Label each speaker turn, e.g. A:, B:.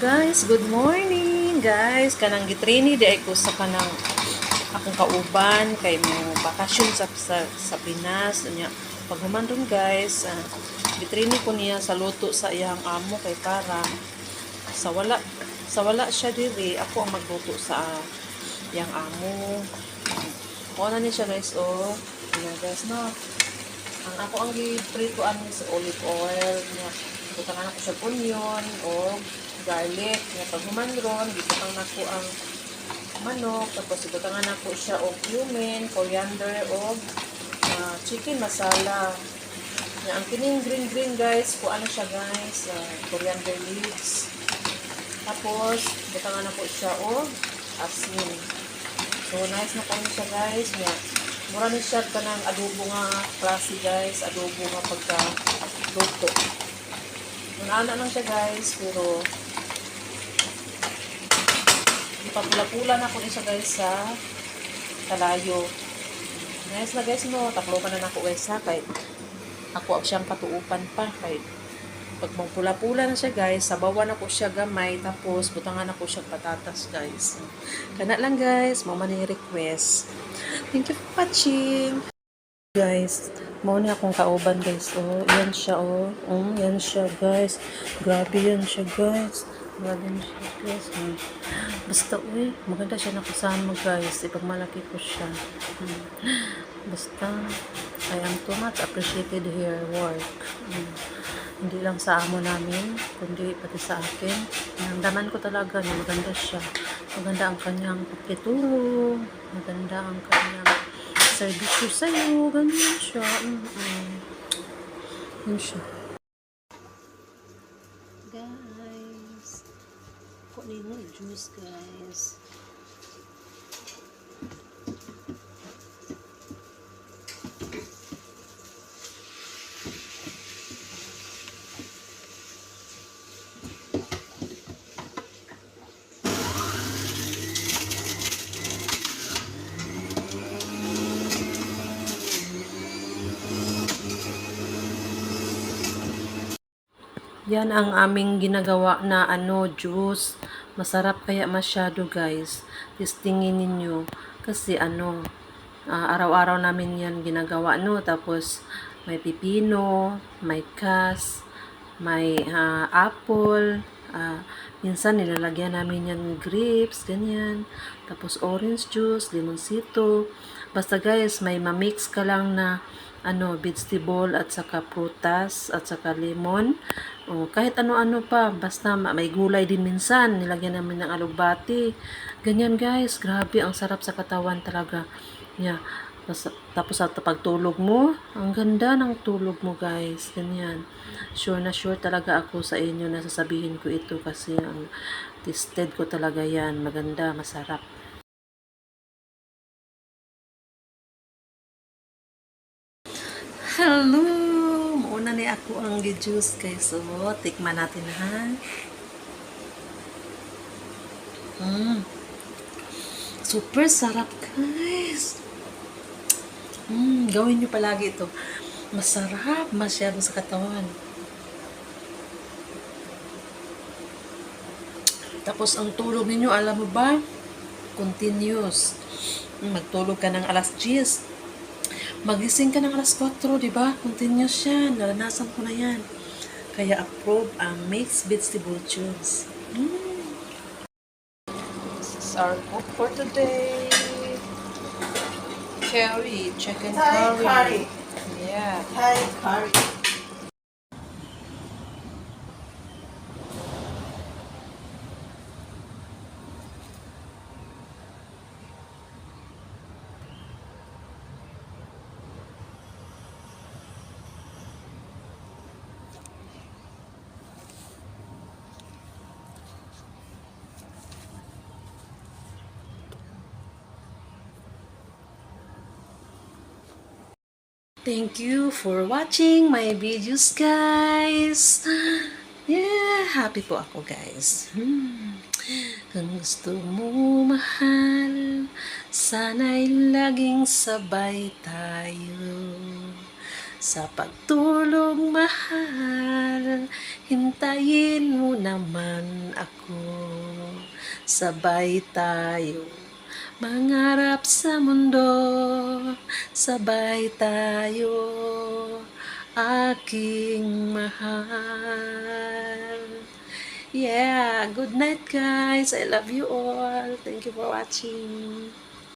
A: Guys, good morning guys. Kanang gitrini di ay ko sa kanang akong kauban kay mo bakasyon sa sa, sa Pinas. Nya pag human dun guys. Uh, gitrini ko niya sa luto sa iyang amo kay para sa wala sa wala siya diri. Ako ang magluto sa uh, iyang amo. Mo na niya siya guys. Oh yeah, guys no ang ako ang gipritoan ni sa olive oil. Niya butangan ako sa onion. O garlic. Nga pag human ron gibutang nako ang manok. Tapos ibutangan nako siya og cumin coriander o ah, chicken masala. Nga ang kining green green guys ko ano siya guys ah, coriander leaves. Tapos butangan nako siya og asin. So nice na kami siya guys. Nga mura ni siya kanang adobo nga klase guys. Adobo nga pagka luto Unana lang siya guys, pero ipapula-pula na ko siya guys sa kalayo. Nice na guys no, taklo ka na nako guys ha, kay ako ang siyang patuupan pa, kay pag magpula-pula na siya guys, sabawan ako siya gamay, tapos butangan ako siya patatas guys. Kana lang guys, mama ni request. Thank you for watching. Guys, mo na akong kauban guys. Oh, yan siya oh. Um, yan siya guys. Grabe yan siya guys. Grabe yan siya. Basta uy, maganda siya nakasama guys. Ipag malaki ko siya. Hmm. Basta, I am too much appreciated here work. Hmm. Hindi lang sa amo namin, kundi pati sa akin. Nangdaman ko talaga na maganda siya. Maganda ang kanyang pakitulong. Maganda ang kanyang servisyo sa'yo. Ganyan siya. Mm-mm. Yun siya. Kunin mo juice, guys. Yan ang aming ginagawa na ano, juice. Masarap kaya masyado guys. Testingin ninyo. Kasi ano, ah, araw-araw namin yan ginagawa no. Tapos may pipino, may kas, may ah, apple, ah, minsan nilalagyan namin yan grapes, ganyan. Tapos orange juice, limonsito. Basta guys, may mamix ka lang na ano, vegetable at saka prutas at saka lemon. O, kahit ano-ano pa, basta ma- may gulay din minsan, nilagyan namin ng alugbati. Ganyan guys, grabe, ang sarap sa katawan talaga. Yeah. Tapos, sa pagtulog mo, ang ganda ng tulog mo guys. Ganyan. Sure na sure talaga ako sa inyo na sasabihin ko ito kasi ang tested ko talaga yan. Maganda, masarap. Hello! Mauna ni ako ang juice guys. So, tikman natin ha. Mm. Super sarap guys. Gawin nyo palagi ito. Masarap masyado sa katawan. Tapos ang tulog ninyo, alam mo ba? Continuous. Magtulog ka ng alas 10 Magising ka ng alas 4, di ba? Continuous yan. Naranasan ko na yan. Kaya approve ang mixed vegetable juice. Mm. This is our cook for today. Curry, chicken curry.
B: curry.
A: Yeah.
B: Thai curry.
A: Thank you for watching my videos, guys. Yeah, happy po ako, guys. Hmm. Kung gusto mo mahal, sana'y laging sabay tayo. Sa pagtulog mahal, hintayin mo naman ako. Sabay tayo mangarap sa mundo, sabay tayo aking mahal. Yeah, good night guys. I love you all. Thank you for watching.